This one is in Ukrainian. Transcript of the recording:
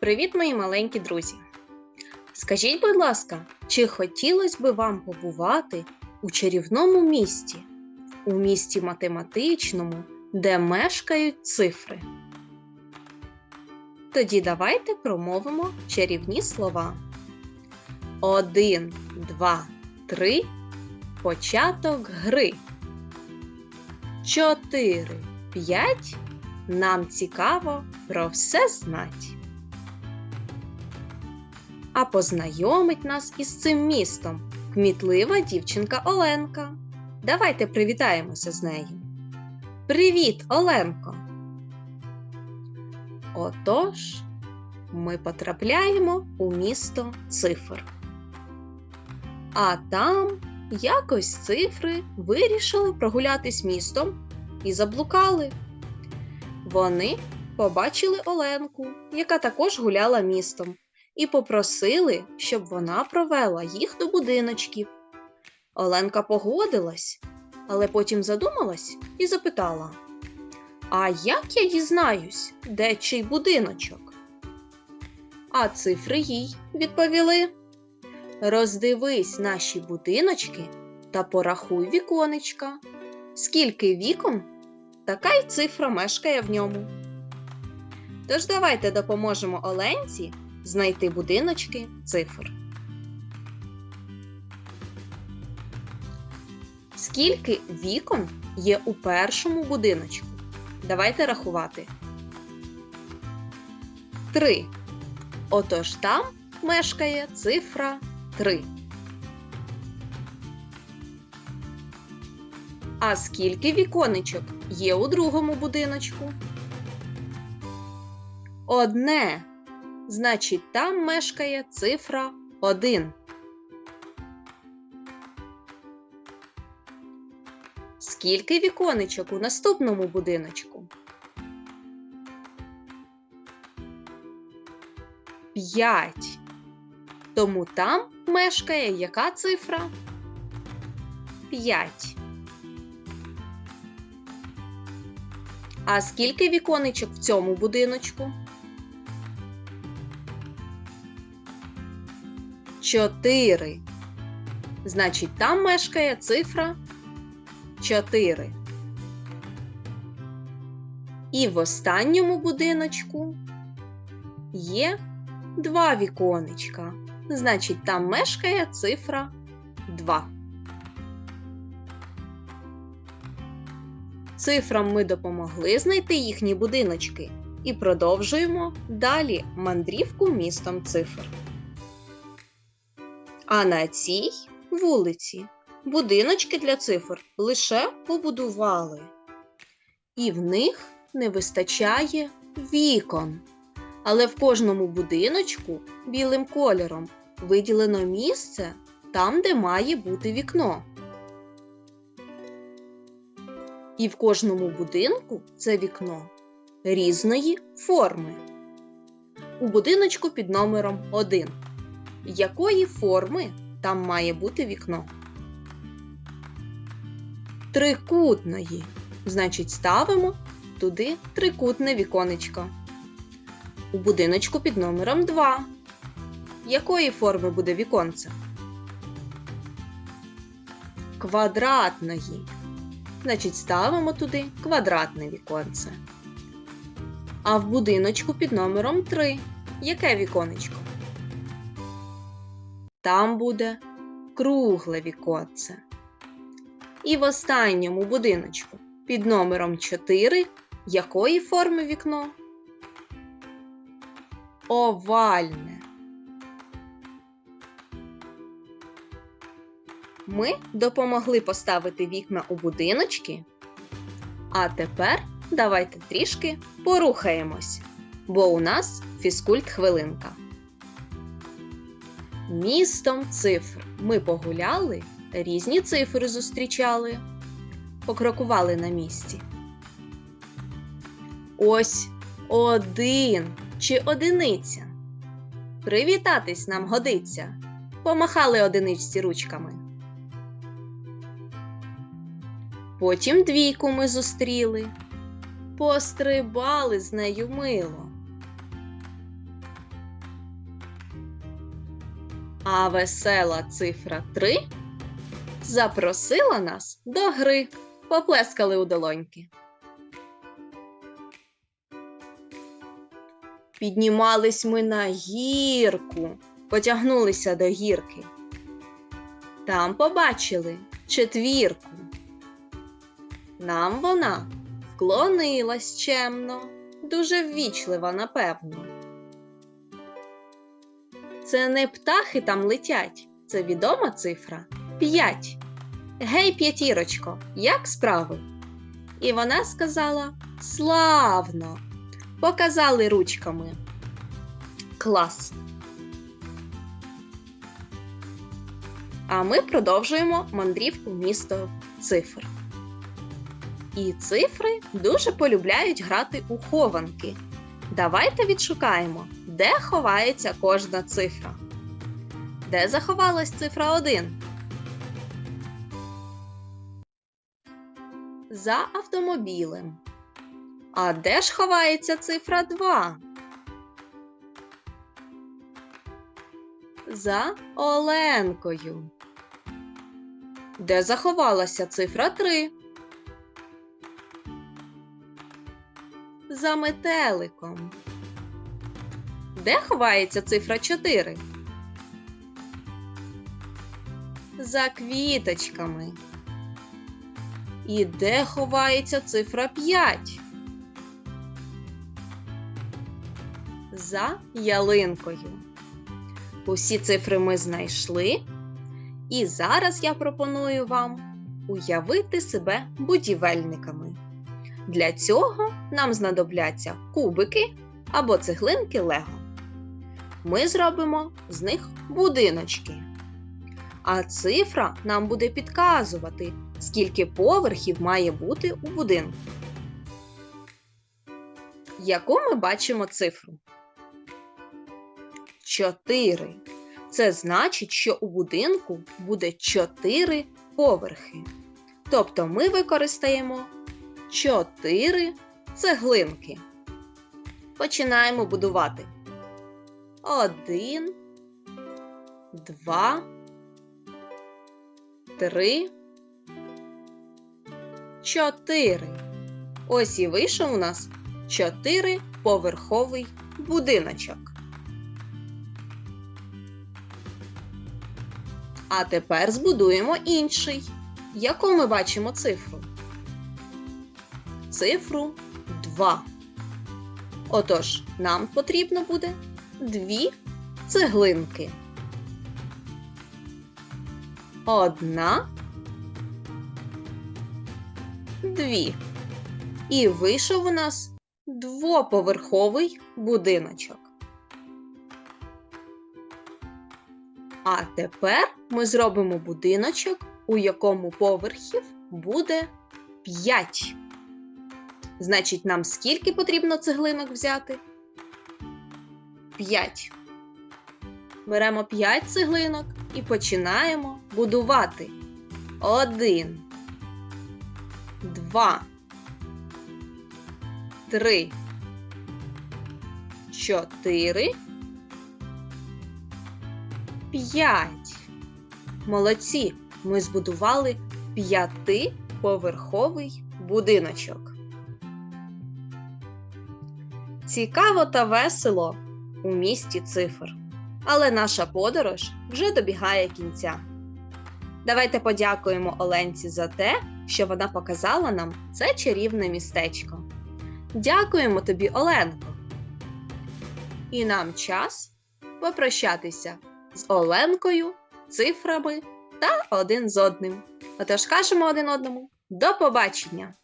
Привіт, мої маленькі друзі! Скажіть, будь ласка, чи хотілося би вам побувати у чарівному місті, у місті математичному, де мешкають цифри? Тоді давайте промовимо чарівні слова. Один, два, три. Початок гри. Чотири, п'ять. Нам цікаво про все знать. А познайомить нас із цим містом кмітлива дівчинка Оленка. Давайте привітаємося з нею. Привіт, Оленко! Отож, ми потрапляємо у місто цифр. А там якось цифри вирішили прогулятись містом і заблукали. Вони побачили Оленку, яка також гуляла містом, і попросили, щоб вона провела їх до будиночків. Оленка погодилась, але потім задумалась і запитала: А як я дізнаюсь, де чий будиночок? А цифри їй відповіли: Роздивись наші будиночки та порахуй віконечка. Скільки вікон, така й цифра мешкає в ньому. Тож давайте допоможемо Оленці знайти будиночки цифр. Скільки вікон є у першому будиночку? Давайте рахувати. Три. Отож там мешкає цифра 3. А скільки віконечок є у другому будиночку? Одне. Значить, там мешкає цифра 1. Скільки віконечок у наступному будиночку? П'ять. Тому там мешкає яка цифра? 5. А скільки віконечок в цьому будиночку? 4. Значить, там мешкає цифра 4. І в останньому будиночку є два віконечка. Значить, там мешкає цифра 2. Цифрам ми допомогли знайти їхні будиночки і продовжуємо далі мандрівку містом цифр. А на цій вулиці будиночки для цифр лише побудували, і в них не вистачає вікон. Але в кожному будиночку білим кольором виділено місце там, де має бути вікно. І в кожному будинку це вікно різної форми. У будиночку під номером 1. Якої форми там має бути вікно? Трикутної. Значить, ставимо туди трикутне віконечко. У будиночку під номером 2. Якої форми буде віконце? Квадратної. Значить, ставимо туди квадратне віконце. А в будиночку під номером 3. Яке віконечко? Там буде кругле віконце. І в останньому будиночку під номером 4. Якої форми вікно? Овальне. Ми допомогли поставити вікна у будиночки. А тепер давайте трішки порухаємось, бо у нас фізкульт хвилинка. Містом цифр ми погуляли, різні цифри зустрічали, покрокували на місці. Ось один чи одиниця. Привітатись нам годиться. Помахали одиничці ручками. Потім двійку ми зустріли, пострибали з нею мило. А весела цифра 3 запросила нас до гри. Поплескали у долоньки. Піднімались ми на гірку, потягнулися до гірки. Там побачили четвірку. Нам вона вклонилась чемно, дуже ввічлива, напевно. Це не птахи там летять, це відома цифра п'ять. Гей, п'ятірочко, як справи? І вона сказала Славно! Показали ручками. Клас. А ми продовжуємо мандрівку місто цифр. І цифри дуже полюбляють грати у хованки. Давайте відшукаємо, де ховається кожна цифра. Де заховалась цифра 1? За автомобілем. А де ж ховається цифра 2? За Оленкою. Де заховалася цифра 3? За метеликом. Де ховається цифра 4? За квіточками. І де ховається цифра 5? За ялинкою. Усі цифри ми знайшли. І зараз я пропоную вам уявити себе будівельниками. Для цього нам знадобляться кубики або цеглинки Лего. Ми зробимо з них будиночки. А цифра нам буде підказувати, скільки поверхів має бути у будинку. Яку ми бачимо цифру? 4. Це значить, що у будинку буде 4 поверхи. Тобто ми використаємо 4 цеглинки. Починаємо будувати. 1, 2, 3, 4. Ось і вийшов у нас 4-поверховий будиночок. А тепер збудуємо інший. Яку ми бачимо цифру? Цифру 2. Отож, нам потрібно буде дві цеглинки. Одна, дві. І вийшов у нас двоповерховий будиночок. А тепер ми зробимо будиночок, у якому поверхів буде 5. Значить, нам скільки потрібно цеглинок взяти? 5. Беремо 5 цеглинок і починаємо будувати. 1, 2, 3, 4, 5. Молодці! Ми збудували п'ятиповерховий будиночок. Цікаво та весело у місті цифр. Але наша подорож вже добігає кінця. Давайте подякуємо Оленці за те, що вона показала нам це чарівне містечко. Дякуємо тобі, Оленко! І нам час попрощатися з Оленкою, цифрами та один з одним. Отож кажемо один одному до побачення!